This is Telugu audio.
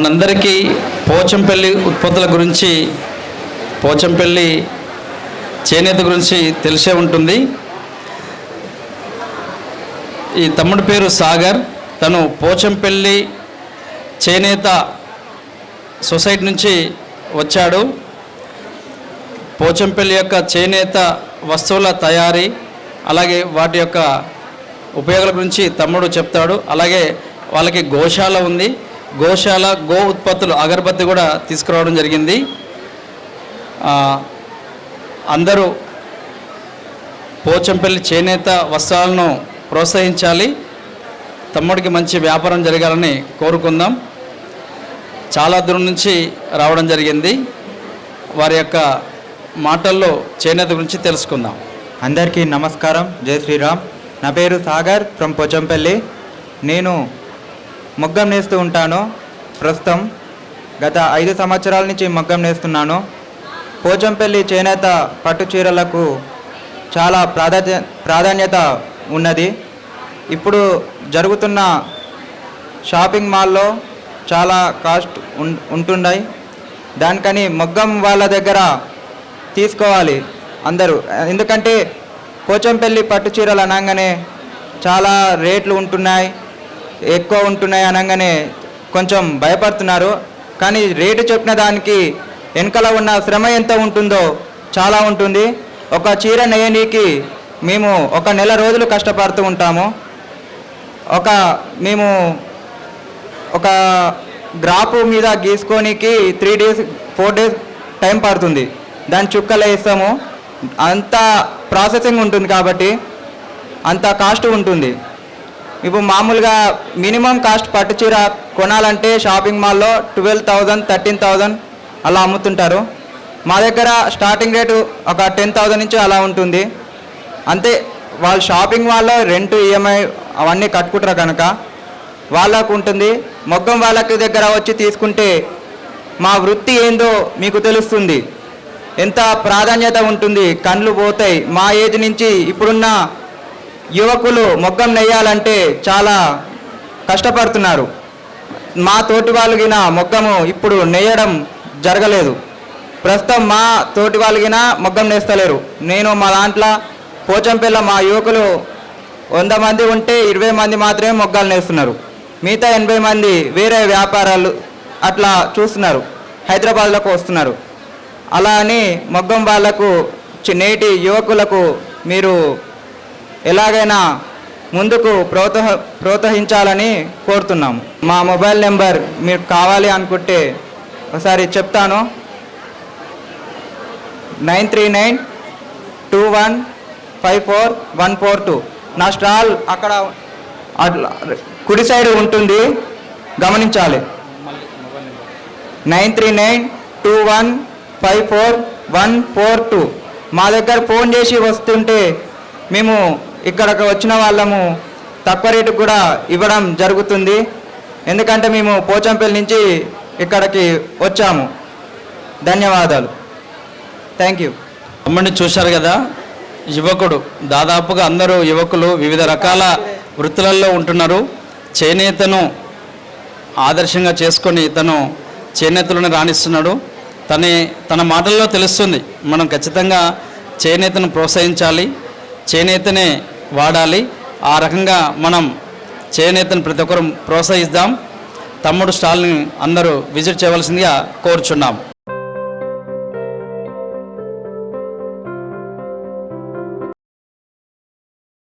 మనందరికీ పోచంపల్లి ఉత్పత్తుల గురించి పోచంపల్లి చేనేత గురించి తెలిసే ఉంటుంది. ఈ తమ్ముడి పేరు సాగర్. తను పోచంపల్లి చేనేత సొసైటీ నుంచి వచ్చాడు. పోచంపల్లి యొక్క చేనేత వస్తువుల తయారీ అలాగే వాటి యొక్క ఉపయోగాల గురించి తమ్ముడు చెప్తాడు. అలాగే వాళ్ళకి గోశాల ఉంది. గోశాల గో ఉత్పత్తులు అగరబత్తి కూడా తీసుకురావడం జరిగింది. అందరూ పోచంపల్లి చేనేత వస్త్రాలను ప్రోత్సహించాలి. తమ్ముడికి మంచి వ్యాపారం జరగాలని కోరుకుందాం. చాలా దూరం నుంచి రావడం జరిగింది. వారి యొక్క మాటల్లో చేనేత గురించి తెలుసుకుందాం. అందరికీ నమస్కారం. జై శ్రీరామ్. నా పేరు సాగర్ ఫ్రమ్ పోచంపల్లి. నేను మగ్గం నేస్తూ ఉంటాను. ప్రస్తుతం గత ఐదు సంవత్సరాల నుంచి మగ్గం నేస్తున్నాను. పోచంపల్లి చేనేత పట్టు చీరలకు చాలా ప్రాధాన్య ప్రాధాన్యత ఉన్నది. ఇప్పుడు జరుగుతున్న షాపింగ్ మాల్లో చాలా కాస్ట్ ఉం- ఉంటున్నాయి దానికని మగ్గం వాళ్ళ దగ్గర తీసుకోవాలి అందరూ. ఎందుకంటే పోచంపల్లి పట్టు చీరలు అనగానే చాలా రేట్లు ఉంటున్నాయి. ఎక్కువ ఉంటున్నాయి అనగానే కొంచెం భయపడుతున్నారు. కానీ రేటు చెప్పిన దానికి వెనకాల ఉన్న శ్రమ ఎంత ఉంటుందో చాలా ఉంటుంది. ఒక చీర నేయనీకి మేము ఒక నెల రోజులు కష్టపడుతూ ఉంటాము. ఒక మేము ఒక గ్రాపు మీద గీసుకోనికి three days four days time పడుతుంది. దాని చుక్కలు వేస్తాము. అంత ప్రాసెసింగ్ ఉంటుంది కాబట్టి అంత కాస్ట్ ఉంటుంది. ఇప్పుడు మామూలుగా మినిమం కాస్ట్ పట్టు చీర కొనాలంటే షాపింగ్ మాల్లో ట్వెల్వ్ థౌజండ్ థర్టీన్ థౌజండ్ అలా అమ్ముతుంటారు. మా దగ్గర స్టార్టింగ్ రేటు ఒక టెన్ థౌజండ్ నుంచి అలా ఉంటుంది. అంతే వాళ్ళు షాపింగ్ మాల్లో రెంట్ ఈఎంఐ అవన్నీ కట్టుకుంటారు కనుక వాళ్ళకు ఉంటుంది. మొగ్గం వాళ్ళకి దగ్గర వచ్చి తీసుకుంటే మా వృత్తి ఏందో మీకు తెలుస్తుంది. ఎంత ప్రాధాన్యత ఉంటుంది కండ్లు పోతాయి. మా ఏజ్ నుంచి ఇప్పుడున్న యువకులు మొగ్గం నెయ్యాలంటే చాలా కష్టపడుతున్నారు. మా తోటి వాళ్ళగిన మొగ్గము ఇప్పుడు నెయ్యడం జరగలేదు. ప్రస్తుతం మా తోటి వాళ్ళగిన మొగ్గం నేస్తలేరు. నేను మా దాంట్లో పోచంపిల్ల మా యువకులు వంద మంది ఉంటే ఇరవై మంది మాత్రమే మొగ్గాలు నేస్తున్నారు. మిగతా ఎనభై మంది వేరే వ్యాపారాలు అట్లా చూస్తున్నారు. హైదరాబాద్లోకి వస్తున్నారు. అలా అని మొగ్గం వాళ్ళకు నేటి యువకులకు మీరు ఎలాగైనా ముందుకు ప్రోత్సహ ప్రోత్సహించాలని కోరుతున్నాం మా మొబైల్ నెంబర్ మీరు కావాలి అనుకుంటే ఒకసారి చెప్తాను. Nine three nine two one five four one four two. నా స్టాల్ అక్కడ అట్లా కుడి సైడ్ ఉంటుంది. గమనించాలి. Nine three nine two one five four one four two. మా దగ్గర ఫోన్ చేసి వస్తుంటే మేము ఇక్కడికి వచ్చిన వాళ్ళము తక్కువ రేటుకు కూడా ఇవ్వడం జరుగుతుంది. ఎందుకంటే మేము పోచంపల్లి నుంచి ఇక్కడికి వచ్చాము. ధన్యవాదాలు. థ్యాంక్ యూ అమ్మని చూశారు కదా? యువకుడు. దాదాపుగా అందరూ యువకులు వివిధ రకాల వృత్తులలో ఉంటున్నారు. చేనేతను ఆదర్శంగా చేసుకొని తను చేనేతలను రాణిస్తున్నాడు. తనే తన మాటల్లో తెలుస్తుంది. మనం ఖచ్చితంగా చేనేతను ప్రోత్సహించాలి. చేనేతనే వాడాలి. ఆ రకంగా మనం చేనేతను ప్రతి ఒక్కరూ ప్రోత్సహిద్దాం. తమ్ముడు స్టాల్ని అందరూ విజిట్ చేయవలసిందిగా కోరుచున్నాం.